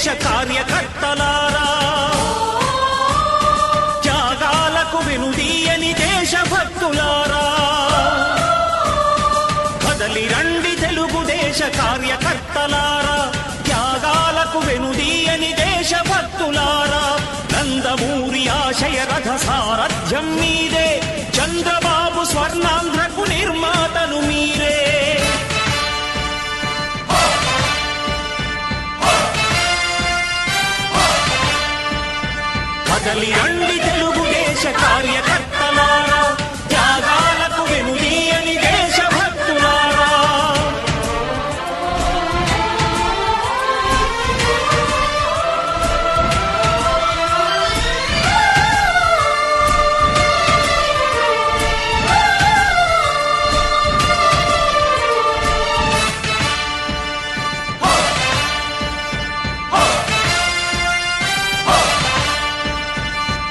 కార్యక్రమ కదలి రండి తెలుగుదేశ కార్యక్రమం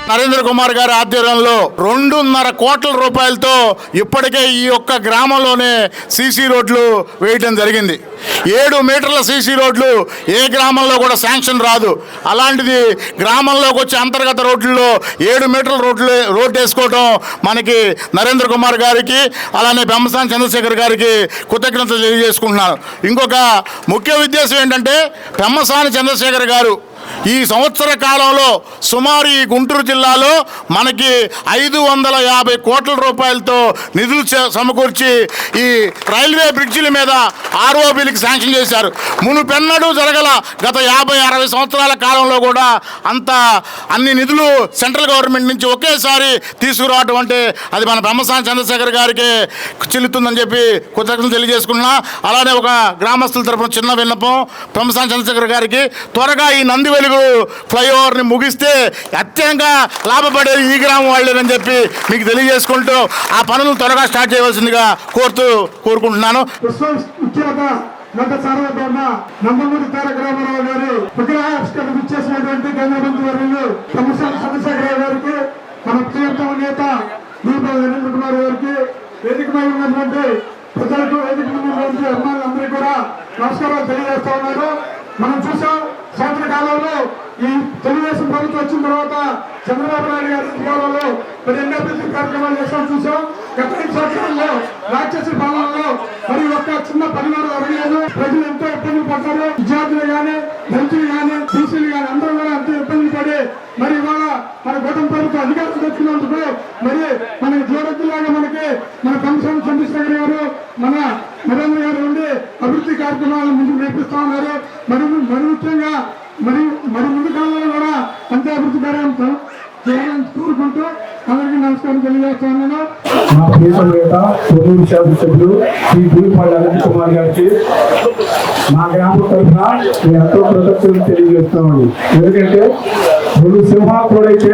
నరేంద్ర కుమార్ గారి ఆధ్వర్యంలో రెండున్నర కోట్ల రూపాయలతో ఇప్పటికే ఈ యొక్క గ్రామంలోనే సీసీ రోడ్లు వేయటం జరిగింది. ఏడు మీటర్ల సీసీ రోడ్లు ఏ గ్రామంలో కూడా శాంక్షన్ రాదు. అలాంటిది గ్రామంలోకి వచ్చే అంతర్గత రోడ్లలో ఏడు మీటర్ల రోడ్లు రోడ్డు వేసుకోవటం మనకి నరేంద్ర కుమార్ గారికి అలానే బెమ్మసాని చంద్రశేఖర్ గారికి కృతజ్ఞతలు తెలియజేసుకుంటున్నాను. ఇంకొక ముఖ్య ఉద్దేశం ఏంటంటే పెమ్మసాని చంద్రశేఖర్ గారు ఈ సంవత్సర కాలంలో సుమారు ఈ గుంటూరు జిల్లాలో మనకి ఐదు వందల యాభై కోట్ల రూపాయలతో నిధులు సమకూర్చి ఈ రైల్వే బ్రిడ్జిల మీద ఆర్ఓబీలకు శాంక్షన్ చేశారు. మునుపెన్నడూ జరగల గత యాభై అరవై సంవత్సరాల కాలంలో కూడా అంత అన్ని నిధులు సెంట్రల్ గవర్నమెంట్ నుంచి ఒకేసారి తీసుకురావటం అంటే అది మన బ్రహ్మసాని చంద్రశేఖర్ గారికి చెల్లుతుందని చెప్పి కృతజ్ఞతలు తెలియజేసుకున్నా అలానే ఒక గ్రామస్తుల తరఫున చిన్న విన్నపం బ్రహ్మసాని చంద్రశేఖర్ గారికి. త్వరగా ఈ నంది ఇంటి వెలుగు ఫ్లైఓవర్ని ముగిస్తే అత్యంగా లాభపడేది ఈ గ్రామం వాళ్ళేనని చెప్పి మీకు తెలియజేసుకుంటూ ఆ పనులు త్వరగా స్టార్ట్ చేయవలసిందిగా కోరుతూ కోరుకుంటున్నాను గత నట నందమూరి తారక రామారావు గారు విగ్రహావిష్కరణ ఇచ్చేసినటువంటి కేంద్ర మంత్రి వర్యులు కమిషన్ చంద్రశేఖరరావు గారికి మన ప్రియతమ నేత దీప నరేంద్ర కుమార్ గారికి వేదిక మీద ఉన్నటువంటి ప్రజలకు వేదిక మీద ఉన్నటువంటి అమ్మాయిలందరికీ కూడా నమస్కారాలు తెలియజేస్తా ఉన్నారు మనం చూసాం సంవత్సర కాలంలో ఈ తెలుగుదేశం ప్రభుత్వం వచ్చిన తర్వాత చంద్రబాబు నాయుడు గారి జిల్లాలలో మరి ఎన్ని అభివృద్ధి కార్యక్రమాలు చేస్తాం చూసాం గత ఐదు సంవత్సరాల్లో రాక్షసి పాలనలో మరి ఒక్క చిన్న పరిమాణం అడగలేదు ప్రజలు ఎంతో ఇబ్బందులు పడ్డారు. విద్యార్థులు కానీ దళితులు కానీ బీసీలు కానీ అందరూ కూడా ఎంతో ఇబ్బందులు పడి మరి ఇవాళ మన కూటమి ప్రభుత్వం అధికారం తెచ్చుకున్నందుకు మరి మన జీవనజ్ఞలాగా మనకి మన కమిషన్ చంద్రశేఖర్ గారు మన నరేంద్ర గారు ఉండి అభివృద్ధి కార్యక్రమాలను ముందుకు నేర్పిస్తా ఉన్నారు. మరి మరి ముఖ్యంగా మరి మరి ముందు కాలంలో కూడా అంతే అభివృద్ధి కార్యక్రమం చేయాలని కోరుకుంటూ అందరికీ నమస్కారం తెలియజేస్తా ఉన్నాను. మా ప్రియతమ నేత సభ్యులు శ్రీ గురిపాటి అనంత్ కుమార్ గారికి మా గ్రామం తరఫున నేను ఎంతో కృతజ్ఞతలు తెలియజేస్తామండి ఎందుకంటే నువ్వు సింహాకుడైతే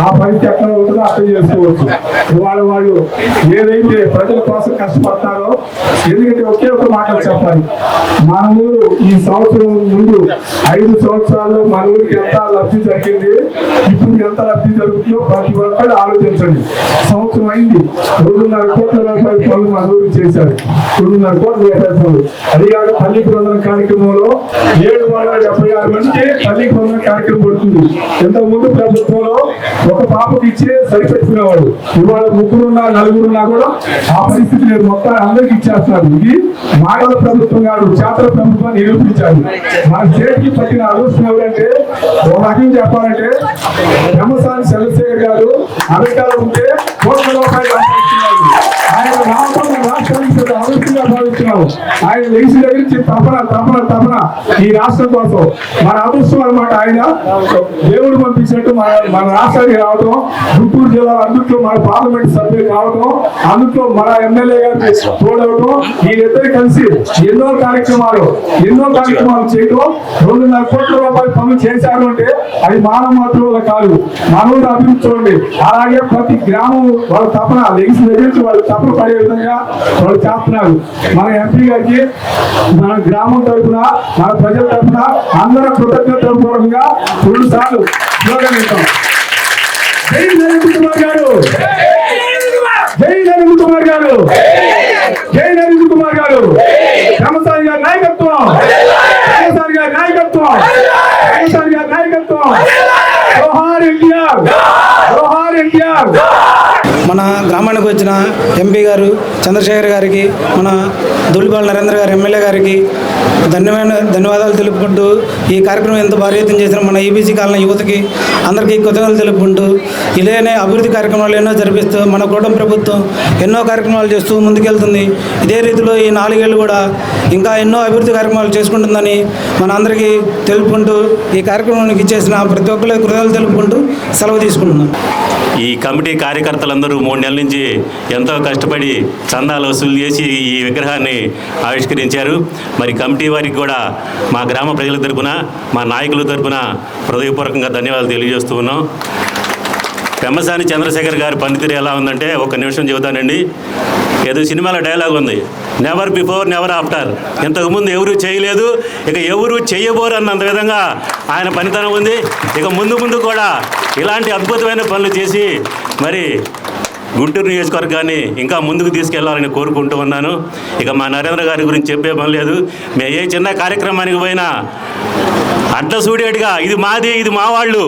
ఆ పరిస్థితి ఎక్కడ ఉంటుందో అర్థం చేసుకోవచ్చు. ఇవాళ వాళ్ళు ఏదైతే ప్రజల కోసం కష్టపడతారో ఎందుకంటే ఒకే ఒక మాట చెప్పాలి. మన ఊరు ఈ సంవత్సరం ముందు ఐదు సంవత్సరాల్లో మన ఊరికి ఎంత లబ్ధి జరిగింది ఇప్పుడు ఎంత లబ్ధి జరుగుతుందో ప్రతి ఒక్కరు ఆలోచించండి. సంవత్సరం అయింది రెండున్నర కోట్ల రూపాయల పనులు మన ఊరికి చేశారు. రెండున్నర కోట్ల రూపాయల పనులు. అది తల్లి బృందం కార్యక్రమంలో ఏడు వందల డెబ్బై ఆరు మంది తల్లి బృందం కార్యక్రమం పడుతుంది. ఇంత ముందు ప్రభుత్వంలో ఒక పాపకి ఇచ్చే సరిపెట్టుకునేవాడు. ఇవాళ ముగ్గురున్నా నలుగురున్నా కూడా ఆ పరిస్థితి లేదు. మొత్తం అందరికి ఇచ్చేస్తున్నారు. ఇది మాటల ప్రభుత్వం కాదు చేతల ప్రభుత్వాన్ని నిరూపించారు. మన చేతికి పట్టిన ఆలోచన ఎవరంటే ఒక రకం చెప్పాలంటే బ్రహ్మసాని చంద్రశేఖర్ గారు అమెరికాలో ఉంటే కోట్ల రూపాయలు ఆయన రావడం రాష్ట్రానికి ఆలోచనగా భావిస్తున్నాము. ఆయన లేచి దగ్గర తపన తపన తపన ఈ రాష్ట్రం కోసం. మన అదృష్టం అనమాట ఆయన. దేవుడు పంపించినట్టు మన మన రాష్ట్రానికి రావడం గుంటూరు జిల్లా అందుట్లో మన పార్లమెంట్ సభ్యులు కావడం అందుట్లో మన ఎమ్మెల్యే గారికి తోడవడం వీళ్ళిద్దరు కలిసి ఎన్నో కార్యక్రమాలు ఎన్నో కార్యక్రమాలు చేయడం రెండున్నర కోట్ల రూపాయలు పనులు చేశారు అంటే అది మానవ మాత్రుల కాదు. మానవుడు అభివృద్ధి చూడండి. అలాగే ప్రతి గ్రామం వాళ్ళ తపన లెగిసి దగ్గరించి వాళ్ళు తపన పడే వాళ్ళు చేస్తున్నారు. మన ఎంపీ గారికి మన గ్రామం తరఫున మన ప్రజల తరఫున అందరం కృతజ్ఞత పూర్వకంగా రెండు సార్లు జై నరేంద్ర కుమార్ గారు. జై నరేంద్ర కుమార్ గారు. జై నరేంద్ర కుమార్ గారు. రామసారి గారి నాయకత్వం. నాయకత్వం. నాయకత్వం. ఇండియా ఇండియా మన గ్రామానికి వచ్చిన ఎంపీ గారు చంద్రశేఖర్ గారికి మన దొల్లిపాల నరేంద్ర గారు ఎమ్మెల్యే గారికి ధన్యమైన ధన్యవాదాలు తెలుపుకుంటూ ఈ కార్యక్రమం ఎంత భారీ చేసిన మన ఈబీసీ కాలనీ యువతకి అందరికీ కృతజ్ఞతలు తెలుపుకుంటూ ఇలానే అభివృద్ధి కార్యక్రమాలు ఎన్నో జరిపిస్తూ మన కూటమి ప్రభుత్వం ఎన్నో కార్యక్రమాలు చేస్తూ ముందుకెళ్తుంది. ఇదే రీతిలో ఈ నాలుగేళ్ళు కూడా ఇంకా ఎన్నో అభివృద్ధి కార్యక్రమాలు చేసుకుంటుందని మన అందరికీ తెలుపుకుంటూ ఈ కార్యక్రమానికి ఇచ్చేసిన ప్రతి ఒక్కరికి కృతజ్ఞతలు తెలుపుకుంటూ సెలవు తీసుకుంటున్నాను ఈ కమిటీ కార్యకర్తలందరూ మూడు నెలల నుంచి ఎంతో కష్టపడి చందాలు వసూలు చేసి ఈ విగ్రహాన్ని ఆవిష్కరించారు. మరి కమిటీ వారికి కూడా మా గ్రామ ప్రజల తరపున మా నాయకుల తరపున హృదయపూర్వకంగా ధన్యవాదాలు తెలియజేస్తూ ఉన్నాం. పెమ్మసాని చంద్రశేఖర్ గారి పనితీరు ఎలా ఉందంటే ఒక నిమిషం చెబుతానండి. ఏదో సినిమాలో డైలాగ్ ఉంది నెవర్ బిఫోర్ నెవర్ ఆఫ్టర్ ఇంతకుముందు ఎవరు చేయలేదు ఇక ఎవరు చేయబోరు అన్నంత విధంగా ఆయన పనితనం ఉంది. ఇక ముందు ముందు కూడా ఇలాంటి అద్భుతమైన పనులు చేసి మరి గుంటూరు నియోజకవర్గాన్ని ఇంకా ముందుకు తీసుకెళ్ళాలని కోరుకుంటూ ఉన్నాను. ఇక మా నరేంద్ర గారి గురించి చెప్పే పని లేదు. మేము ఏ చిన్న కార్యక్రమానికి పోయినా అడ్డ సూడేట్గా ఇది మాది ఇది మా వాళ్ళు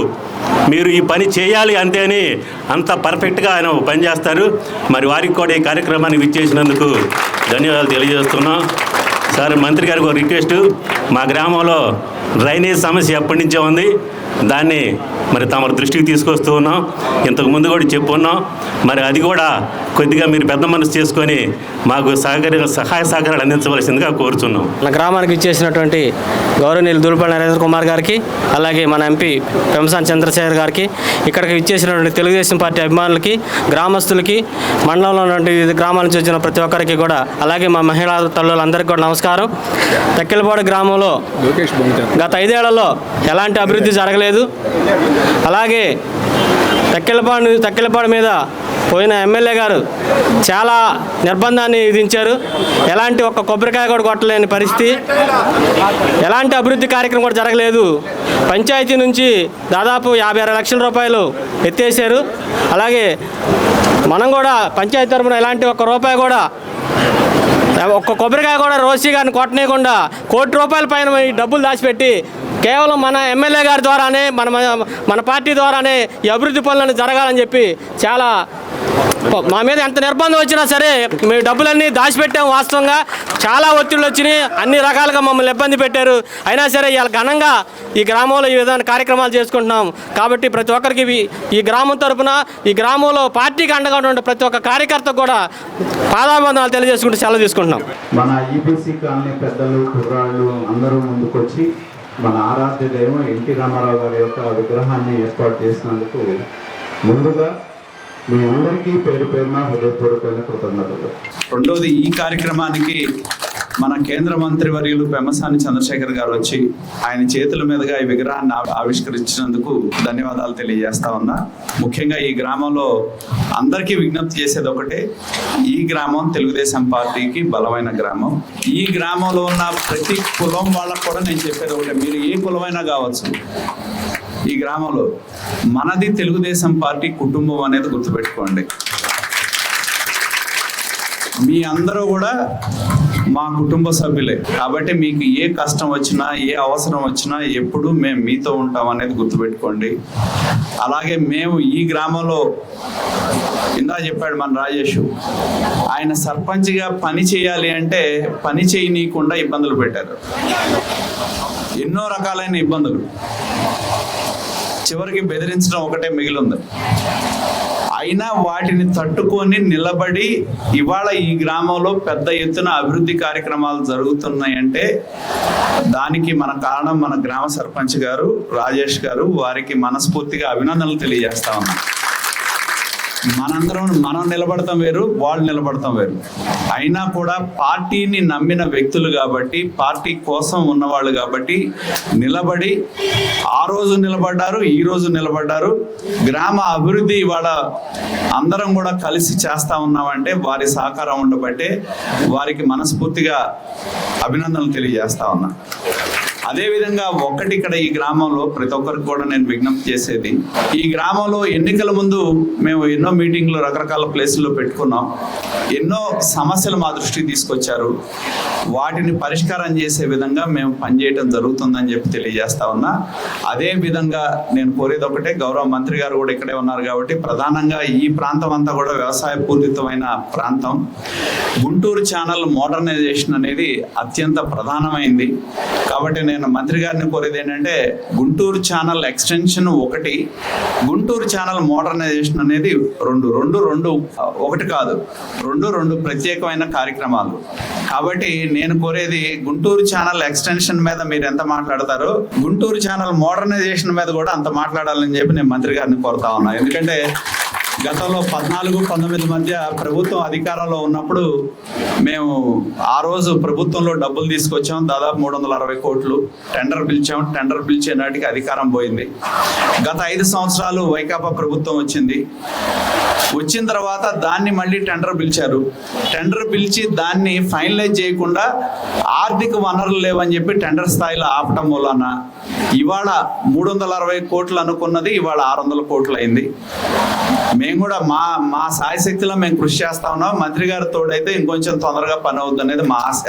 మీరు ఈ పని చేయాలి అంతే అని అంత పర్ఫెక్ట్గా ఆయన పని చేస్తారు మరి వారికి కూడా ఈ కార్యక్రమాన్ని విచ్చేసినందుకు ధన్యవాదాలు తెలియజేస్తున్నాం. సార్ మంత్రి గారికి ఒక రిక్వెస్ట్. మా గ్రామంలో డ్రైనేజ్ సమస్య ఎప్పటి నుంచే ఉంది. దాన్ని మరి తమ దృష్టికి తీసుకొస్తూ ఉన్నాం. ఇంతకు ముందు కూడా చెప్పున్నాం మరి అది కూడా కొద్దిగా మీరు పెద్ద మనసు చేసుకొని మాకు సహకార సహాయ సహకారాలు అందించవలసిందిగా కోరుచున్నాం. మన గ్రామానికి ఇచ్చేసినటువంటి గౌరవనీయులు దూలపల్లి నరేంద్ర కుమార్ గారికి అలాగే మన ఎంపీ పెంసాన్ చంద్రశేఖర్ గారికి ఇక్కడికి ఇచ్చేసినటువంటి తెలుగుదేశం పార్టీ అభిమానులకి గ్రామస్తులకి మండలంలో ఉన్నటువంటి వివిధ గ్రామాల నుంచి వచ్చిన ప్రతి ఒక్కరికి కూడా అలాగే మా మహిళా తల్లులందరికీ కూడా నమస్కారం. తెక్కెలపాడు గ్రామంలో గత ఐదేళ్ళలో ఎలాంటి అభివృద్ధి జరగలేదు. లేదు. అలాగే తక్కెలపాడు తక్కెలపాడు మీద పోయిన ఎమ్మెల్యే గారు చాలా నిర్బంధాన్ని విధించారు. ఎలాంటి ఒక్క కొబ్బరికాయ కూడా కొట్టలేని పరిస్థితి. ఎలాంటి అభివృద్ధి కార్యక్రమం కూడా జరగలేదు. పంచాయతీ నుంచి దాదాపు యాభై అరవై లక్షల రూపాయలు ఎత్తేసారు అలాగే మనం కూడా పంచాయతీ తరఫున ఎలాంటి ఒక్క రూపాయి కూడా ఒక్క కొబ్బరికాయ కూడా రోసీ గారిని కొట్టనేయకుండా కోటి రూపాయల పైన డబ్బులు దాచిపెట్టి కేవలం మన ఎమ్మెల్యే గారి ద్వారానే మన మన పార్టీ ద్వారానే ఈ అభివృద్ధి పనులను జరగాలని చెప్పి చాలా మా మీద ఎంత నిర్బంధం వచ్చినా సరే మేము డబ్బులన్నీ దాచిపెట్టాము వాస్తవంగా. చాలా ఒత్తిళ్ళు వచ్చినాయి అన్ని రకాలుగా మమ్మల్ని ఇబ్బంది పెట్టారు. అయినా సరే ఇవాళ ఘనంగా ఈ గ్రామంలో ఈ విధమైన కార్యక్రమాలు చేసుకుంటున్నాం. కాబట్టి ప్రతి ఒక్కరికి ఇవి- ఈ గ్రామం తరపున ఈ గ్రామంలో పార్టీకి అండగా ఉన్న ప్రతి ఒక్క కార్యకర్త కూడా పాదాబంధనాలు తెలియజేసుకుంటూ సెలవు తీసుకుంటున్నాం. మన ఈబీసీ కాలనీ పెద్దలు కుర్రాళ్ళు అందరూ ముందుకొచ్చి మన ఆరాధ్య దైవం ఎన్టీ రామారావు గారి యొక్క విగ్రహాన్ని ఏర్పాటు చేసినందుకు ముందుగా మీ అందరికీ పేరు పేరున హృదయపూర్వకమైన కృతజ్ఞతలు. రెండోది ఈ కార్యక్రమానికి మన కేంద్ర మంత్రి వర్యులు పెమ్మసాని చంద్రశేఖర్ గారు వచ్చి ఆయన చేతుల మీదుగా ఈ విగ్రహాన్ని ఆవిష్కరించినందుకు ధన్యవాదాలు తెలియజేస్తా ఉన్నా. ముఖ్యంగా ఈ గ్రామంలో అందరికీ విజ్ఞప్తి చేసేది ఒకటే ఈ గ్రామం తెలుగుదేశం పార్టీకి బలమైన గ్రామం. ఈ గ్రామంలో ఉన్న ప్రతి కులం వాళ్ళకు కూడా నేను చెప్పేది ఒకటే మీరు ఏ కులమైనా కావచ్చు ఈ గ్రామంలో మనది తెలుగుదేశం పార్టీ కుటుంబం అనేది గుర్తుపెట్టుకోండి. మీ అందరూ కూడా మా కుటుంబ సభ్యులే. కాబట్టి మీకు ఏ కష్టం వచ్చినా ఏ అవసరం వచ్చినా ఎప్పుడు మేము మీతో ఉంటాం అనేది గుర్తుపెట్టుకోండి. అలాగే మేము ఈ గ్రామంలో ఇందా చెప్పాడు మన రాజేష్ ఆయన సర్పంచ్గా పని చేయాలి అంటే పని చేయనీయకుండా ఇబ్బందులు పెట్టారు. ఎన్నో రకాలైన ఇబ్బందులు. చివరికి బెదిరించడం ఒకటే మిగిలింది. అయినా వాటిని తట్టుకొని నిలబడి ఇవాళ ఈ గ్రామంలో పెద్ద ఎత్తున అభివృద్ధి కార్యక్రమాలు జరుగుతున్నాయంటే దానికి మన కారణం మన గ్రామ సర్పంచ్ గారు రాజేష్ గారు వారికి మనస్ఫూర్తిగా అభినందనలు తెలియజేస్తా ఉన్నాం. మనందరం మనం నిలబడతాం వేరు వాళ్ళు నిలబడతాం వేరు. అయినా కూడా పార్టీని నమ్మిన వ్యక్తులు కాబట్టి పార్టీ కోసం ఉన్నవాళ్ళు కాబట్టి నిలబడి ఆ రోజు నిలబడ్డారు ఈ రోజు నిలబడ్డారు. గ్రామ అభివృద్ధి ఇవాళ అందరం కూడా కలిసి చేస్తా ఉన్నామంటే వారి సహకారం ఉండబట్టే వారికి మనస్ఫూర్తిగా అభినందనలు తెలియజేస్తా ఉన్నా. అదేవిధంగా ఒక్కటి ఇక్కడ ఈ గ్రామంలో ప్రతి ఒక్కరికి కూడా నేను విజ్ఞప్తి చేసేది. ఈ గ్రామంలో ఎన్నికల ముందు మేము ఎన్నో మీటింగ్లు రకరకాల ప్లేసుల్లో పెట్టుకున్నాం. ఎన్నో సమస్యలు మా దృష్టికి తీసుకొచ్చారు. వాటిని పరిష్కారం చేసే విధంగా మేము పనిచేయడం జరుగుతుందని చెప్పి తెలియజేస్తా ఉన్నా. అదే విధంగా నేను కోరేది ఒకటే గౌరవ మంత్రి గారు కూడా ఇక్కడే ఉన్నారు కాబట్టి ప్రధానంగా ఈ ప్రాంతం అంతా కూడా వ్యవసాయ పూరితమైన ప్రాంతం. గుంటూరు ఛానల్ మోడర్నైజేషన్ అనేది అత్యంత ప్రధానమైంది. కాబట్టి నేను నేను మంత్రి గారిని కోరేది ఏంటంటే గుంటూరు ఛానల్ ఎక్స్టెన్షన్ ఒకటి గుంటూరు ఛానల్ మోడర్నైజేషన్ అనేది రెండు రెండు రెండు ఒకటి కాదు రెండు రెండు ప్రత్యేకమైన కార్యక్రమాలు. కాబట్టి నేను కోరేది గుంటూరు ఛానల్ ఎక్స్టెన్షన్ మీద మీరు ఎంత మాట్లాడతారో గుంటూరు ఛానల్ మోడర్నైజేషన్ మీద కూడా అంత మాట్లాడాలని చెప్పి నేను మంత్రి గారిని కోరుతా ఉన్నాను ఎందుకంటే గతంలో పద్నాలుగు పంతొమ్మిది మధ్య ప్రభుత్వం అధికారంలో ఉన్నప్పుడు మేము ఆ రోజు ప్రభుత్వంలో డబ్బులు తీసుకొచ్చాం దాదాపు మూడు వందల అరవై కోట్లు టెండర్ పిలిచాం టెండర్ పిలిచే నాటికి అధికారం పోయింది. గత ఐదు సంవత్సరాలు వైకాపా ప్రభుత్వం వచ్చింది. వచ్చిన తర్వాత దాన్ని మళ్ళీ టెండర్ పిలిచారు. టెండర్ పిలిచి దాన్ని ఫైనలైజ్ చేయకుండా ఆర్థిక వనరులు లేవని చెప్పి టెండర్ స్థాయిలో ఆపటం వలన ఇవాళ మూడు వందల అరవై కోట్లు అనుకున్నది ఇవాళ ఆరు వందల కోట్లు అయింది. మేము కూడా మా మా సాయశక్తిలో మేము కృషి చేస్తా ఉన్నాం. మంత్రి గారి తోడైతే ఇంకొంచెం తొందరగా పని అవుద్ది అనేది మా ఆశ.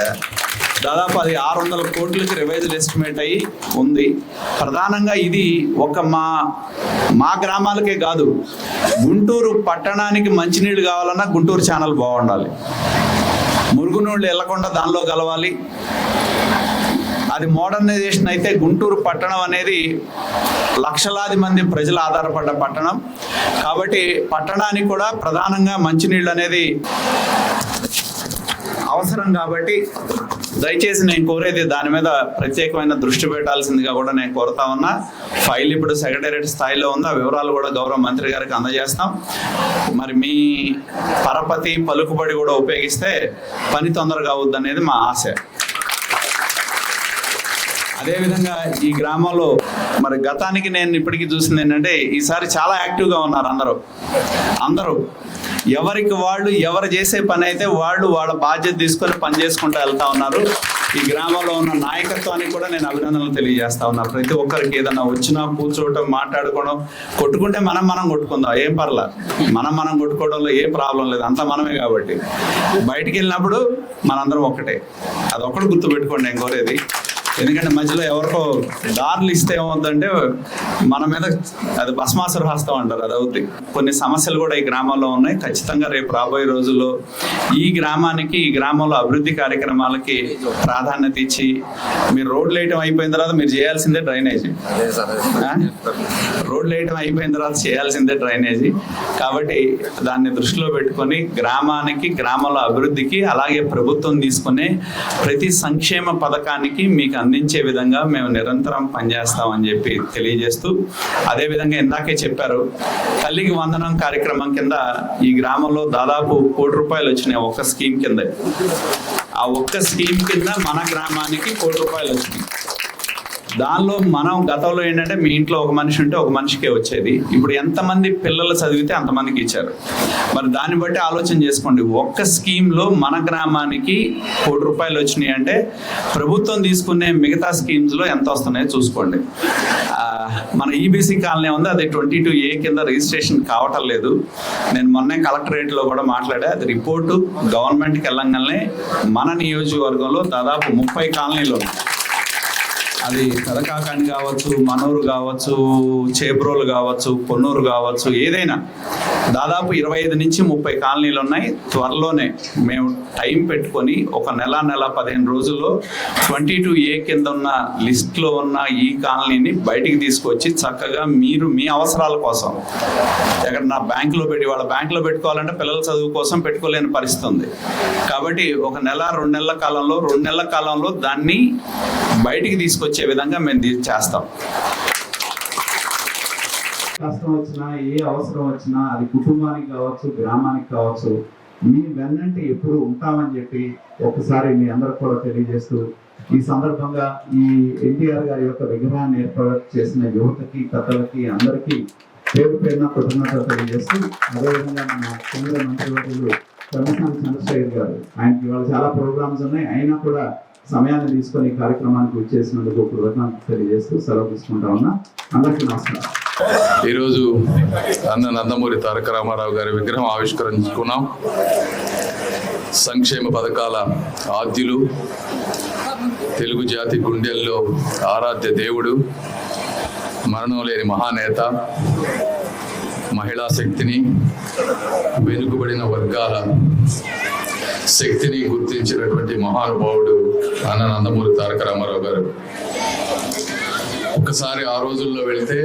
దాదాపు అది ఆరు వందల కోట్లకి రివైజ్డ్ ఎస్టిమేట్ అయ్యి ఉంది. ప్రధానంగా ఇది ఒక మా మా గ్రామాలకే కాదు గుంటూరు పట్టణానికి మంచినీళ్ళు కావాలన్నా గుంటూరు ఛానల్ బాగుండాలి. మురుగునీళ్ళు వెళ్ళకుండా దానిలో కలవాలి. అది మోడర్నైజేషన్ అయితే గుంటూరు పట్టణం అనేది లక్షలాది మంది ప్రజలు ఆధారపడ్డ పట్టణం. కాబట్టి పట్టణానికి కూడా ప్రధానంగా మంచినీళ్ళు అనేది అవసరం కాబట్టి దయచేసి నేను కోరేది దాని మీద ప్రత్యేకమైన దృష్టి పెట్టాల్సిందిగా కూడా నేను కోరుతా ఉన్నా. ఫైల్ ఇప్పుడు సెక్రటేరియట్ స్థాయిలో ఉంది. ఆ వివరాలు కూడా గౌరవ మంత్రి గారికి అందజేస్తాం. మరి మీ పరపతి పలుకుబడి కూడా ఉపయోగిస్తే పని తొందరగా అవుద్ది అనేది మా ఆశ. అదేవిధంగా ఈ గ్రామంలో మరి గతానికి నేను ఇప్పటికీ చూసింది ఏంటంటే ఈసారి చాలా యాక్టివ్గా ఉన్నారు అందరూ. అందరూ. ఎవరికి వాళ్ళు ఎవరు చేసే పని అయితే వాళ్ళు వాళ్ళ బాధ్యత తీసుకొని పని చేసుకుంటూ వెళ్తా ఉన్నారు. ఈ గ్రామంలో ఉన్న నాయకత్వానికి కూడా నేను అభినందనలు తెలియజేస్తా ఉన్నాను ప్రతి ఒక్కరికి ఏదైనా వచ్చినా కూర్చోవటం మాట్లాడుకోవడం కొట్టుకుంటే మనం మనం కొట్టుకుందాం. ఏం పర్లా? మనం మనం కొట్టుకోవడంలో ఏ ప్రాబ్లం లేదు. అంతా మనమే కాబట్టి. బయటికి వెళ్ళినప్పుడు మనందరం ఒక్కటే. అది గుర్తుపెట్టుకోండి గుర్తు పెట్టుకోండి నేను కోరేది. ఎందుకంటే మధ్యలో ఎవరికో దారులు ఇస్తే ఏమవుతుందంటే మన మీద అది భస్మాసుర హస్తం అంటారు అది అవుద్ది. కొన్ని సమస్యలు కూడా ఈ గ్రామంలో ఉన్నాయి. ఖచ్చితంగా రేపు రాబోయే రోజుల్లో ఈ గ్రామానికి ఈ గ్రామంలో అభివృద్ధి కార్యక్రమాలకి ప్రాధాన్యత ఇచ్చి మీరు రోడ్లు వేయటం అయిపోయిన తర్వాత మీరు చేయాల్సిందే డ్రైనేజీ? రోడ్లు వేయటం అయిపోయిన తర్వాత చేయాల్సిందే డ్రైనేజీ. కాబట్టి దాన్ని దృష్టిలో పెట్టుకొని గ్రామానికి గ్రామంలో అభివృద్ధికి అలాగే ప్రభుత్వం తీసుకునే ప్రతి సంక్షేమ పథకానికి మీకు అందించే విధంగా మేము నిరంతరం పనిచేస్తామని చెప్పి తెలియజేస్తూ అదే విధంగా ఇందాకే చెప్పారు తల్లికి వందనం కార్యక్రమం కింద ఈ గ్రామంలో దాదాపు కోటి రూపాయలు వచ్చినాయి ఒక్క స్కీమ్ కింద. ఆ ఒక్క స్కీమ్ కింద మన గ్రామానికి కోటి రూపాయలు వచ్చినాయి. దానిలో మనం గతంలో ఏంటంటే మీ ఇంట్లో ఒక మనిషి ఉంటే ఒక మనిషికే వచ్చేది. ఇప్పుడు ఎంతమంది పిల్లలు చదివితే అంతమందికి ఇచ్చారు. మరి దాన్ని బట్టి ఆలోచన చేసుకోండి. ఒక్క స్కీమ్లో మన గ్రామానికి కోటి రూపాయలు వచ్చినాయి అంటే ప్రభుత్వం తీసుకునే మిగతా స్కీమ్స్లో ఎంత వస్తున్నాయో చూసుకోండి. మన ఈబీసీ కాలనీ ఉంది. అది ట్వంటీ టూ ఏ కింద రిజిస్ట్రేషన్ కావటం లేదు. నేను మొన్నే కలెక్టరేట్లో కూడా మాట్లాడా అది రిపోర్టు గవర్నమెంట్కి వెళ్ళంగానే మన నియోజకవర్గంలో దాదాపు ముప్పై కాలనీలు ఉన్నాయి. అది కదకాకాని కావచ్చు మనూరు కావచ్చు చేబ్రోలు కావచ్చు పొన్నూరు కావచ్చు ఏదైనా. దాదాపు ఇరవై ఐదు నుంచి ముప్పై కాలనీలు ఉన్నాయి. త్వరలోనే మేము టైం పెట్టుకొని ఒక నెల నెల పదిహేను రోజుల్లో ట్వంటీ టూ ఏ కింద ఉన్న లిస్ట్లో ఉన్న ఈ కాలనీని బయటికి తీసుకొచ్చి చక్కగా మీరు మీ అవసరాల కోసం ఎక్కడ నా బ్యాంకులో పెట్టి వాళ్ళ బ్యాంకులో పెట్టుకోవాలంటే పిల్లల చదువు కోసం పెట్టుకోలేని పరిస్థితి ఉంది కాబట్టి ఒక నెల రెండు నెలల కాలంలో రెండు నెలల కాలంలో దాన్ని బయటికి తీసుకొచ్చే విధంగా మేము చేస్తాం. కష్టం వచ్చినా ఏ అవసరం వచ్చినా అది కుటుంబానికి కావచ్చు గ్రామానికి కావచ్చు మీ వెన్నంటి ఎప్పుడు ఉంటామని చెప్పి ఒకసారి మీ అందరికి కూడా తెలియజేస్తూ ఈ సందర్భంగా ఈ ఎన్టీఆర్ గారి యొక్క విగ్రహాన్ని ఏర్పాటు చేసిన యువతకి కథలకి అందరికీ పేరు పేరున కృతజ్ఞతలు తెలియజేస్తూ అదేవిధంగా మన కేంద్ర మంత్రివర్యులు పెమ్మసాని చంద్రశేఖర్ గారు ఆయనకి ఇవాళ చాలా ప్రోగ్రామ్స్ ఉన్నాయి అయినా కూడా సమయాన్ని తీసుకొని కార్యక్రమానికి వచ్చేసినందుకు కృతజ్ఞతలు తెలియజేస్తూ సెలవు తీసుకుంటా ఉన్నా. అందరికీ నమస్కారం. ఈరోజు అన్న నందమూరి తారక రామారావు గారి విగ్రహం ఆవిష్కరించుకున్నాం. సంక్షేమ పథకాల ఆద్యులు తెలుగు జాతి గుండెల్లో ఆరాధ్య దేవుడు మరణం లేని మహానేత మహిళా శక్తిని వెనుకబడిన వర్గాల శక్తిని గుర్తించినటువంటి మహానుభావుడు అన్న నందమూరి తారక రామారావు గారు. ఒకసారి ఆ రోజుల్లో వెళితే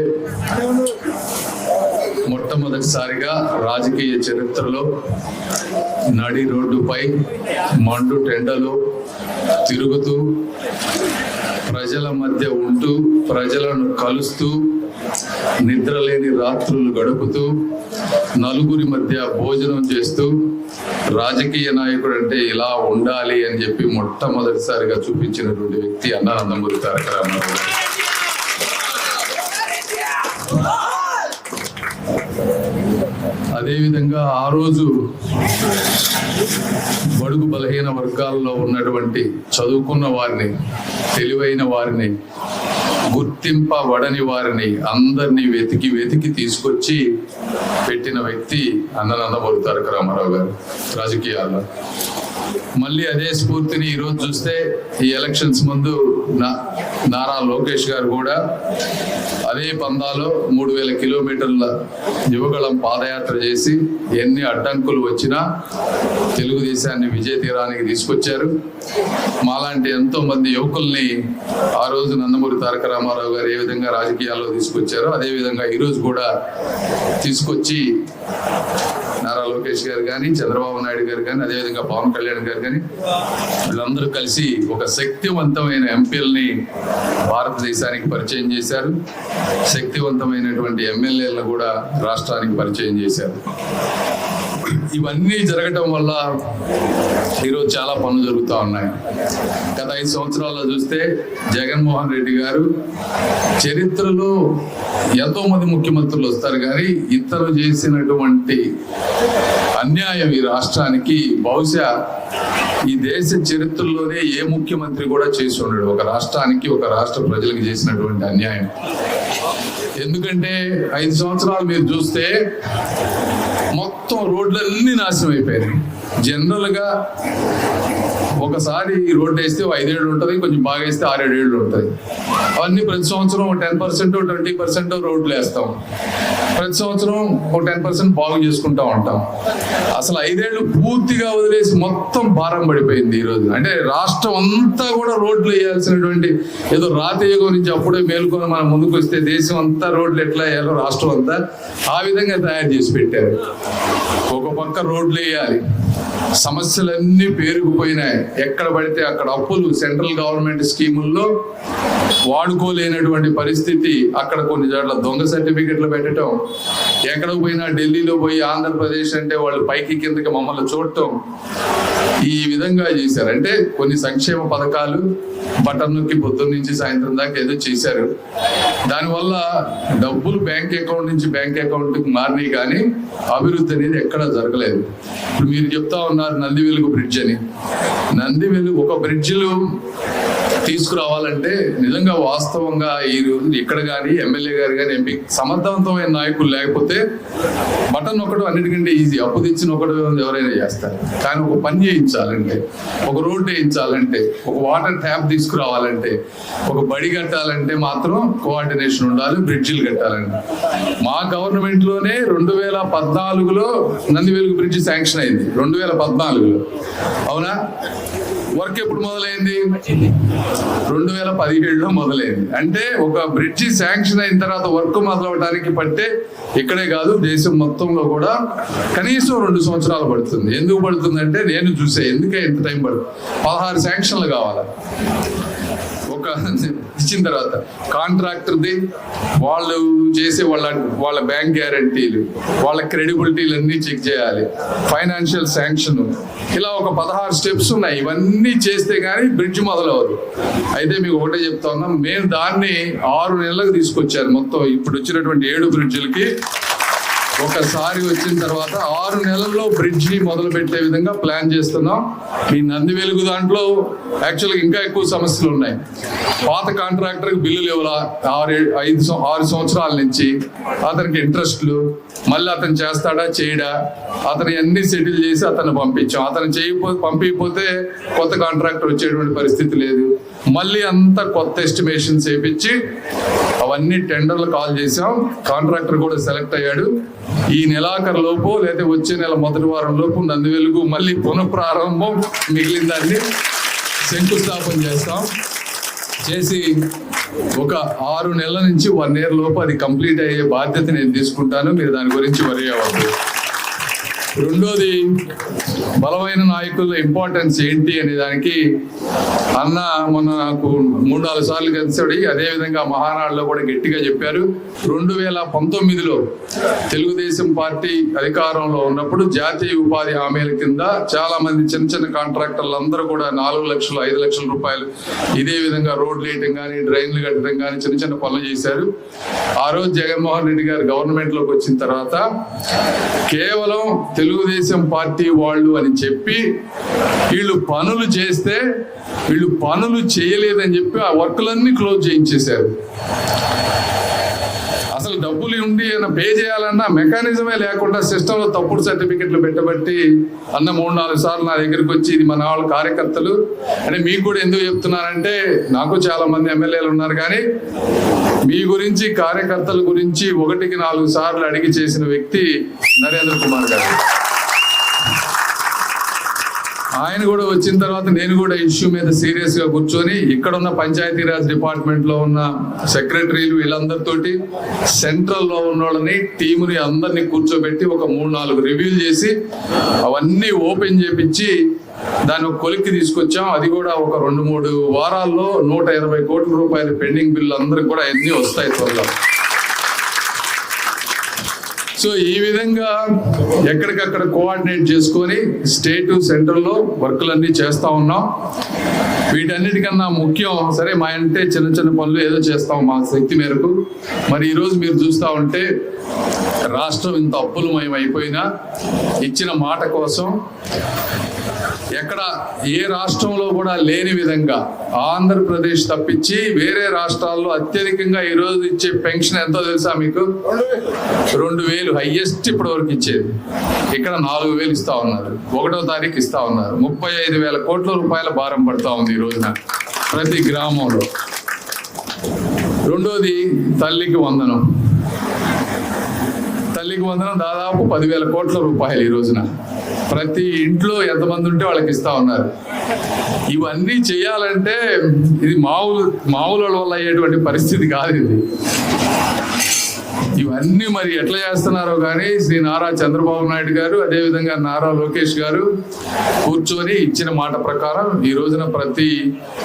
మొట్టమొదటిసారిగా రాజకీయ చరిత్రలో నడి రోడ్డుపై మండు టెండలు తిరుగుతూ ప్రజల మధ్య ఉంటూ ప్రజలను కలుస్తూ నిద్రలేని రాత్రులు గడుపుతూ నలుగురి మధ్య భోజనం చేస్తూ రాజకీయ నాయకుడు అంటే ఇలా ఉండాలి అని చెప్పి మొట్టమొదటిసారిగా చూపించినటువంటి వ్యక్తి అన్నానందమూరి తారక రామారావు గారు. అదేవిధంగా ఆ రోజు బడుగు బలహీన వర్గాల్లో ఉన్నటువంటి చదువుకున్న వారిని తెలివైన వారిని గుర్తింపబడని వారిని అందరినీ వెతికి వెతికి తీసుకొచ్చి పెట్టిన వ్యక్తి అన్ననందమూరి తారక రామారావు గారు. రాజకీయాల్లో. మళ్ళీ అదే స్ఫూర్తిని ఈరోజు చూస్తే ఈ ఎలక్షన్స్ ముందు నా- నారా లోకేష్ గారు కూడా అదే పందాలో మూడు వేల కిలోమీటర్ల యువగళం పాదయాత్ర చేసి ఎన్ని అడ్డంకులు వచ్చినా తెలుగుదేశాన్ని విజయ తీరానికి తీసుకొచ్చారు. మాలాంటి ఎంతో మంది యువకుల్ని ఆ రోజు నందమూరి తారక రామారావు గారు ఏ విధంగా రాజకీయాల్లో తీసుకొచ్చారో అదేవిధంగా ఈరోజు కూడా తీసుకొచ్చి నారా లోకేష్ గారు కానీ చంద్రబాబు నాయుడు గారు కానీ అదేవిధంగా పవన్ కళ్యాణ్ గారు కానీ వీళ్ళందరూ కలిసి ఒక శక్తివంతమైన ఎంపీలని భారతదేశానికి పరిచయం చేశారు. శక్తివంతమైనటువంటి ఎమ్మెల్యేలను కూడా రాష్ట్రానికి పరిచయం చేశారు. ఇవన్నీ జరగటం వల్ల ఈరోజు చాలా పనులు జరుగుతూ ఉన్నాయి. గత ఐదు సంవత్సరాల్లో చూస్తే జగన్మోహన్ రెడ్డి గారు చరిత్రలో ఎంతో మంది ముఖ్యమంత్రులు వస్తారు కానీ ఇతరు చేసినటువంటి అన్యాయం ఈ రాష్ట్రానికి బహుశా ఈ దేశ చరిత్రలోనే ఏ ముఖ్యమంత్రి కూడా చేసి ఉండడు. ఒక రాష్ట్రానికి ఒక రాష్ట్ర ప్రజలకు చేసినటువంటి అన్యాయం. ఎందుకంటే ఐదు సంవత్సరాలు మీరు చూస్తే మొత్తం రోడ్లన్నీ నాశనం అయిపోయినాయి. జనరల్గా ఒకసారి ఈ రోడ్డు వేస్తే ఐదేళ్ళు ఉంటుంది కొంచెం బాగా వేస్తే ఆరేడు ఏళ్ళు ఉంటుంది. అవన్నీ ప్రతి సంవత్సరం టెన్ పర్సెంట్ ట్వంటీ పర్సెంట్ రోడ్లు వేస్తాం. ప్రతి సంవత్సరం ఒక టెన్ పర్సెంట్ బాగు చేసుకుంటా ఉంటాం. అసలు ఐదేళ్ళు పూర్తిగా వదిలేసి మొత్తం భారం పడిపోయింది ఈ రోజు. అంటే రాష్ట్రం అంతా కూడా రోడ్లు వేయాల్సినటువంటి ఏదో రాతయుగం నుంచి అప్పుడే మేలుకొని మనం ముందుకు వస్తే దేశం అంతా రోడ్లు ఎట్లా వేయాలో రాష్ట్రం అంతా ఆ విధంగా తయారు చేసి పెట్టారు. ఒక పక్క రోడ్లు వేయాలి. సమస్యలన్నీ పేరుకుపోయినాయి. ఎక్కడ పడితే అక్కడ అప్పులు సెంట్రల్ గవర్నమెంట్ స్కీముల్లో వాడుకోలేనటువంటి పరిస్థితి అక్కడ కొన్ని చోట్ల దొంగ సర్టిఫికెట్లు పెట్టడం ఎక్కడ పోయినా ఢిల్లీలో పోయి ఆంధ్రప్రదేశ్ అంటే వాళ్ళు పైకి కిందకి మమ్మల్ని చూడటం ఈ విధంగా చేశారు. అంటే కొన్ని సంక్షేమ పథకాలు బటన్ నొక్కి పొద్దున్న నుంచి సాయంత్రం దాకా ఏదో చేశారు. దానివల్ల డబ్బులు బ్యాంక్ అకౌంట్ నుంచి బ్యాంక్ అకౌంట్కి మారినాయి కానీ అభివృద్ధి అనేది ఎక్కడా జరగలేదు. ఇప్పుడు మీరు చెప్తా ఉన్నారు నంది వెలుగు బ్రిడ్జ్ అని. నంది వెలుగు ఒక బ్రిడ్జ్లు తీసుకురావాలంటే నిజంగా వాస్తవంగా ఈ రోజు ఇక్కడ కానీ ఎమ్మెల్యే గారు కానీ ఎంపీ సమర్థవంతమైన నాయకులు లేకపోతే బటన్ ఒకటి అన్నిటికంటే ఈజీ. అప్పు తెచ్చిన ఒకటి ఎవరైనా చేస్తారు. కానీ ఒక పని చేయించాలంటే ఒక రోడ్డు వేయించాలంటే ఒక వాటర్ ట్యాప్ తీసుకురావాలంటే ఒక బడి కట్టాలంటే మాత్రం కోఆర్డినేషన్ ఉండాలి బ్రిడ్జిలు కట్టాలంటే. మా గవర్నమెంట్లోనే రెండు వేల పద్నాలుగులో నందివెలుగు బ్రిడ్జ్ శాంక్షన్ అయింది. రెండు వేల పద్నాలుగులో. అవునా? వర్క్ ఎప్పుడు మొదలైంది? రెండు వేల పదిహేడులో మొదలైంది. అంటే ఒక బ్రిడ్జి శాంక్షన్ అయిన తర్వాత వర్క్ మొదలవడానికి పట్టే ఇక్కడే కాదు దేశం మొత్తంలో కూడా కనీసం రెండు సంవత్సరాలు పడుతుంది. ఎందుకు పడుతుంది అంటే నేను చూసే ఎందుకే ఎంత టైం పడుతుంది? పదహారు శాంక్షన్లు కావాలి? ఒక ఇచ్చిన తర్వాత కాంట్రాక్టర్ది వాళ్ళు చేసే వాళ్ళ వాళ్ళ బ్యాంక్ గ్యారంటీలు వాళ్ళ క్రెడిబిలిటీలు అన్ని చెక్ చేయాలి. Financial sanction. ఇలా ఒక పదహారు స్టెప్స్ ఉన్నాయి. ఇవన్నీ చేస్తే కానీ బ్రిడ్జ్ మొదలవదు అయితే మీకు ఒకటే చెప్తా ఉన్నాం మేము దాన్ని ఆరు నెలలకు తీసుకొచ్చారు. మొత్తం ఇప్పుడు వచ్చినటువంటి ఏడు బ్రిడ్జ్లకి ఒకసారి వచ్చిన తర్వాత ఆరు నెలల్లో బ్రిడ్జి మొదలు పెట్టే విధంగా ప్లాన్ చేస్తున్నాం. ఈ నంది వెలుగు దాంట్లో యాక్చువల్గా ఇంకా ఎక్కువ సమస్యలు ఉన్నాయి. పాత కాంట్రాక్టర్కి బిల్లులు ఇవ్వాలా ఆరు ఐదు ఆరు సంవత్సరాల నుంచి అతనికి ఇంట్రెస్ట్లు మళ్ళీ అతను చేస్తాడా చేయడా? అతను అన్ని సెటిల్ చేసి అతను పంపించాం. అతను చేయకపోతే పంపించకపోతే కొత్త కాంట్రాక్టర్ వచ్చేటువంటి పరిస్థితి లేదు. మళ్ళీ అంతా కొత్త ఎస్టిమేషన్స్ వేయించి అవన్నీ టెండర్లు కాల్ చేసాం కాంట్రాక్టర్ కూడా సెలెక్ట్ అయ్యాడు. ఈ నెలాఖరు లోపు లేదా వచ్చే నెల మొదటి వారం లోపు నంది వెలుగు మళ్ళీ పునఃప్రారంభం మిగిలిన దాన్ని శంకుస్థాపన చేస్తాం. చేసి ఒక ఆరు నెలల నుంచి వన్ ఇయర్ లోపు అది కంప్లీట్ అయ్యే బాధ్యత నేను తీసుకుంటాను. మీరు దాని గురించి వరి అవ్వద్దు. రెండోది బలమైన నాయకుల ఇంపార్టెన్స్ ఏంటి అనే దానికి అన్న మొన్న నాకు మూడు నాలుగు సార్లు కలిసాడు. అదే విధంగా మహానాడులో కూడా గట్టిగా చెప్పారు. రెండు వేల పంతొమ్మిదిలో తెలుగుదేశం పార్టీ అధికారంలో ఉన్నప్పుడు జాతీయ ఉపాధి హామీల కింద చాలా మంది చిన్న చిన్న కాంట్రాక్టర్లు అందరూ కూడా నాలుగు లక్షలు ఐదు లక్షల రూపాయలు ఇదే విధంగా రోడ్లు వేయటం కానీ డ్రైన్లు కట్టడం కానీ చిన్న చిన్న పనులు చేశారు. ఆ రోజు జగన్మోహన్ రెడ్డి గారు గవర్నమెంట్లోకి వచ్చిన తర్వాత కేవలం తెలుగుదేశం పార్టీ వాళ్ళు అని చెప్పి వీళ్ళు పనులు చేస్తే వీళ్ళు పనులు చేయలేదని చెప్పి ఆ వర్కులన్నీ క్లోజ్ చేయించేశారు. డబ్బులు ఉండి ఆయన పే చేయాలన్నా మెకానిజమే లేకుండా సిస్టంలో తప్పుడు సర్టిఫికెట్లు పెట్టబట్టి అన్న మూడు నాలుగు సార్లు నా దగ్గరికి వచ్చి ఇది మన వాళ్ళ కార్యకర్తలు. అంటే మీకు కూడా ఎందుకు చెప్తున్నానంటే నాకు చాలా మంది ఎమ్మెల్యేలు ఉన్నారు కానీ మీ గురించి కార్యకర్తల గురించి ఒకటికి నాలుగు సార్లు అడిగి చేసిన వ్యక్తి నరేంద్ర కుమార్ గారు. ఆయన కూడా వచ్చిన తర్వాత నేను కూడా ఇష్యూ మీద సీరియస్గా కూర్చొని ఇక్కడ ఉన్న పంచాయతీరాజ్ డిపార్ట్మెంట్లో ఉన్న సెక్రటరీలు వీళ్ళందరితోటి సెంట్రల్లో ఉన్న వాళ్ళని టీముని అందరినీ కూర్చోబెట్టి ఒక మూడు నాలుగు రివ్యూలు చేసి అవన్నీ ఓపెన్ చేపించి దాన్ని ఒక కొలిక్కి తీసుకొచ్చాం. అది కూడా ఒక రెండు మూడు వారాల్లో నూట ఇరవై కోట్ల రూపాయల పెండింగ్ బిల్లు అందరికి కూడా అన్ని వస్తాయి త్వరలో. సో ఈ విధంగా ఎక్కడికక్కడ కోఆర్డినేట్ చేసుకొని స్టేట్ సెంట్రల్లో వర్కులన్నీ చేస్తా ఉన్నాం. వీటన్నిటికన్నా ముఖ్యం సరే మా అంటే చిన్న చిన్న పనులు ఏదో చేస్తాం మా శక్తి మేరకు. మరి ఈరోజు మీరు చూస్తా ఉంటే రాష్ట్రం ఇంత అప్పులమయం అయిపోయినా ఇచ్చిన మాట కోసం ఎక్కడ ఏ రాష్ట్రంలో కూడా లేని విధంగా ఆంధ్రప్రదేశ్ తప్పించి వేరే రాష్ట్రాల్లో అత్యధికంగా ఈ రోజు ఇచ్చే పెన్షన్ ఎంతో తెలుసా మీకు? రెండు వేలు. హైయెస్ట్ ఇప్పటి వరకు ఇచ్చేది. ఇక్కడ నాలుగు వేలు ఇస్తా ఉన్నారు. ఒకటో తారీఖు ఇస్తా ఉన్నారు. ముప్పై ఐదు వేల కోట్ల రూపాయల భారం పడతా ఉంది ఈ రోజున ప్రతి గ్రామంలో. రెండోది తల్లికి వందనం. తల్లికి వందనం దాదాపు పదివేల కోట్ల రూపాయలు ఈ రోజున. ప్రతి ఇంట్లో ఎంతమంది ఉంటే వాళ్ళకి ఇస్తా ఉన్నారు. ఇవన్నీ చేయాలంటే ఇది మామూలు మామూలు వాళ్ళ వల్ల అయ్యేటువంటి పరిస్థితి కాదు ఇది. ఇవన్నీ మరి ఎట్లా చేస్తున్నారో కానీ శ్రీ నారా చంద్రబాబు నాయుడు గారు అదేవిధంగా నారా లోకేష్ గారు కూర్చొని ఇచ్చిన మాట ప్రకారం ఈ రోజున ప్రతి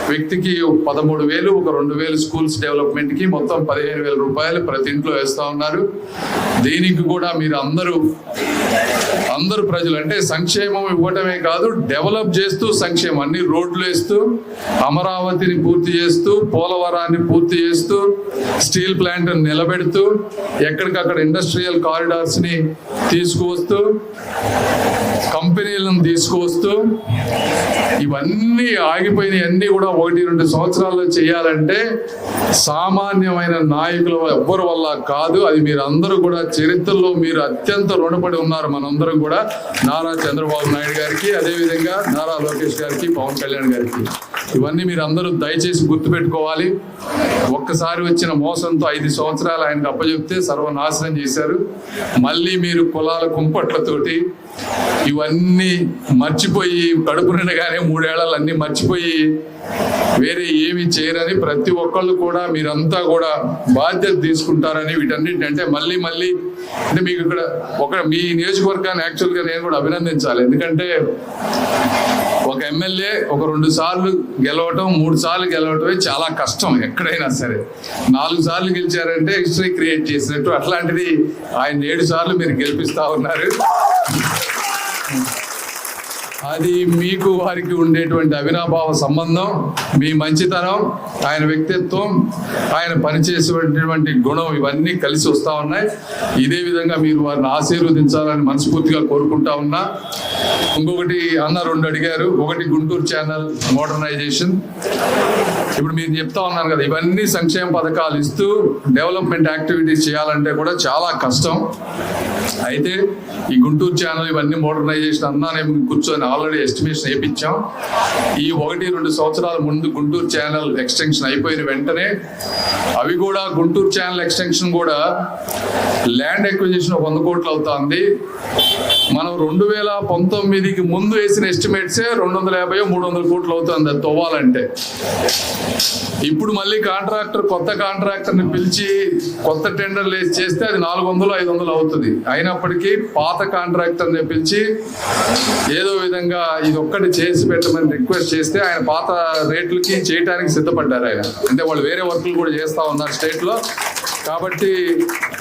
వ్యక్తికి పదమూడు వేలు ఒక రెండు వేలు స్కూల్స్ డెవలప్మెంట్కి మొత్తం పదిహేను వేల రూపాయలు ప్రతి ఇంట్లో వేస్తా ఉన్నారు. దీనికి కూడా మీరు అందరూ అందరు ప్రజలు అంటే సంక్షేమం ఇవ్వటమే కాదు డెవలప్ చేస్తూ సంక్షేమం అన్ని రోడ్లు వేస్తూ అమరావతిని పూర్తి చేస్తూ పోలవరాన్ని పూర్తి చేస్తూ స్టీల్ ప్లాంట్ నిలబెడుతూ ఎక్కడికక్కడ ఇండస్ట్రియల్ కారిడార్స్ని తీసుకువస్తూ కంపెనీలను తీసుకువస్తూ ఇవన్నీ ఆగిపోయినవన్నీ కూడా ఒకటి రెండు సంవత్సరాల్లో చేయాలంటే సామాన్యమైన నాయకుల ఎవ్వరి వల్ల కాదు. అది మీరు అందరూ కూడా చరిత్రలో మీరు అత్యంత రుణపడి ఉన్నారు మనందరం కూడా. నారా చంద్రబాబు నాయుడు గారికి అదేవిధంగా నారా లోకేష్ గారికి పవన్ కళ్యాణ్ గారికి. ఇవన్నీ మీరు అందరూ దయచేసి గుర్తుపెట్టుకోవాలి. ఒక్కసారి వచ్చిన మోసంతో ఐదు సంవత్సరాలు ఆయనకు చెప్తే సర్వనాశనం చేశారు. మళ్ళీ మీరు కులాల కుంపట్లతోటి ఇవన్నీ మర్చిపోయి కడుపు నిండగానే అన్నీ మర్చిపోయి వేరే ఏమి చేయరని ప్రతి ఒక్కళ్ళు కూడా మీరంతా కూడా బాధ్యత తీసుకుంటారని వీటన్నిటి అంటే మళ్ళీ మళ్ళీ అంటే మీకు ఇక్కడ ఒక మీ నియోజకవర్గాన్ని యాక్చువల్గా నేను కూడా అభినందించాలి. ఎందుకంటే ఒక ఎమ్మెల్యే ఒక రెండు సార్లు గెలవటం మూడు సార్లు గెలవటమే చాలా కష్టం ఎక్కడైనా సరే. నాలుగు సార్లు గెలిచారంటే హిస్టరీ క్రియేట్ చేసినట్టు అట్లాంటిది ఆయన ఏడు సార్లు మీరు గెలిపిస్తా ఉన్నారు. అది మీకు వారికి ఉండేటువంటి అవినాభావ సంబంధం మీ మంచితనం ఆయన వ్యక్తిత్వం ఆయన పనిచేసేటువంటి గుణం ఇవన్నీ కలిసి వస్తూ ఉన్నాయి. ఇదే విధంగా మీరు వారిని ఆశీర్వదించాలని మనస్ఫూర్తిగా కోరుకుంటా ఉన్నా. ఇంకొకటి అన్న రెండు అడిగారు. ఒకటి గుంటూరు ఛానల్ మోడర్నైజేషన్. ఇప్పుడు మీరు చెప్తా ఉన్నాను కదా ఇవన్నీ సంక్షేమ పథకాలు ఇస్తూ డెవలప్మెంట్ యాక్టివిటీస్ చేయాలంటే కూడా చాలా కష్టం. అయితే ఈ గుంటూరు ఛానల్ ఇవన్నీ మోడర్నైజేషన్ అన్నా నేను కూర్చొని ఆల్రెడీ ఎస్టిమేషన్ వేయించాం ఈ ఒకటి రెండు సంవత్సరాల ముందు గుంటూరు ఛానల్ ఎక్స్టెన్షన్ అయిపోయిన వెంటనే అవి కూడా గుంటూరు ఛానల్ ఎక్స్టెన్షన్ కూడా ల్యాండ్ ఎక్విజిషన్ ఒక వంద కోట్లు అవుతుంది. మనం రెండు వేల పంతొమ్మిదికి ముందు వేసిన ఎస్టిమేట్సే రెండు వందల యాభై మూడు వందల కోట్లు అవుతుంది. అది తవ్వాలంటే ఇప్పుడు మళ్ళీ కాంట్రాక్టర్ కొత్త కాంట్రాక్టర్ని పిలిచి కొత్త టెండర్లు వేసి చేస్తే అది నాలుగు వందలు ఐదు వందలు అవుతుంది అయినప్పటికీ పాత కాంట్రాక్టర్ని పిలిచి ఏదో విధంగా ఇది ఒక్కటి చేసి పెట్టమని రిక్వెస్ట్ చేస్తే ఆయన పాత రేట్లకి చేయడానికి సిద్ధపడ్డారు ఆయన. అంటే వాళ్ళు వేరే వర్కులు కూడా చేస్తూ ఉన్నారు స్టేట్లో. కాబట్టి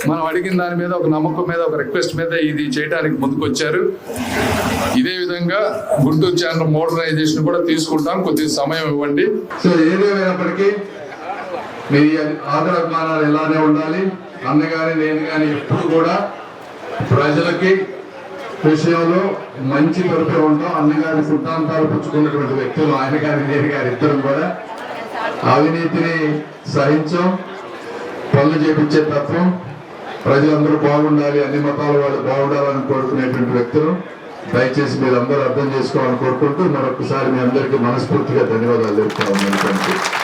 మనం అడిగిన దాని మీద ఒక నమ్మకం మీద ఒక రిక్వెస్ట్ మీద ఇది చేయడానికి ముందుకొచ్చారు. ఇదే విధంగా గుంటూరు ఛానల్ మోడర్నైజేషన్ కూడా తీసుకుంటాం. కొద్దిగా సమయం ఇవ్వండి. సో ఏదేమైనప్పటికీ మీ ఆదర అభిమానాలు ఇలానే ఉండాలి. అన్న కానీ నేను కానీ ఎప్పుడు కూడా ప్రజలకి విషయంలో మంచి తరపులో ఉంటాం. అన్నగారి సిద్ధాంతాలు పుచ్చుకున్నటువంటి వ్యక్తులు ఆయన గారి నేను గారి ఇద్దరు కూడా. అవినీతిని సహించం పనులు చేపించే తత్వం. ప్రజలందరూ బాగుండాలి అన్ని మతాల వాళ్ళు బాగుండాలని కోరుకునేటువంటి వ్యక్తులు. దయచేసి మీరందరూ అర్థం చేసుకోవాలని కోరుకుంటూ మరొకసారి మీ అందరికీ మనస్ఫూర్తిగా ధన్యవాదాలు చెప్తా ఉన్నాను.